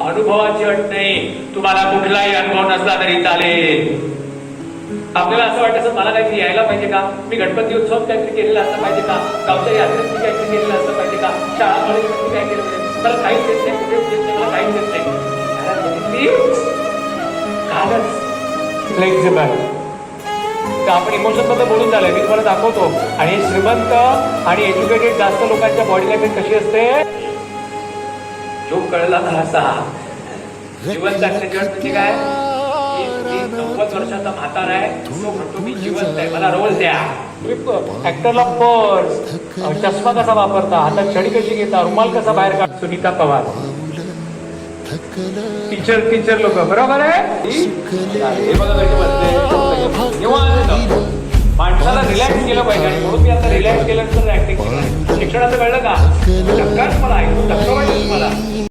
अनुभवाची अट नाही. तुम्हाला कुठलाही अनुभव नसला तरी चालेल. आपल्याला असं वाटतं मला काहीतरी यायला पाहिजे का? मी गणपती उत्सव काहीतरी केलेला असला पाहिजे का? गावच्या यात्रेत मी काहीतरी केलेलं असलं पाहिजे का? शाळा कॉलेजमध्ये काय केलं पाहिजे? मला काहीच देत नाही कुठे येत नाही मला काहीच देत नाही. फ्लेक्झिबल तर आपण इमोशनमध्ये बोलून झालंय. मी तुम्हाला दाखवतो. आणि श्रीमंत आणि एज्युकेटेड जास्त लोकांच्या बॉडी लँग्वेज कशी असते? जो कळला ना असा जिवंत असल्याची अट म्हणजे काय? मी नव्वद वर्षाचा म्हातारा आहे तो म्हणतो मी जिवंत आहे मला रोल द्या. तुम्ही ऍक्टरला पर्स चष्मा कसा वापरता? हातात छडी कशी घेता? रुमाल कसा बाहेर काढ सुनीता पवार. टीचर टीचर लोक बरोबर आहे? हे बघा बसले. माणसाला रिलॅक्स केलं पाहिजे आणि म्हणून मी आता रिलॅक्स केल्यानंतर ऍक्टिंग केलं शिक्षणाचं कळलं का? मला ऐकून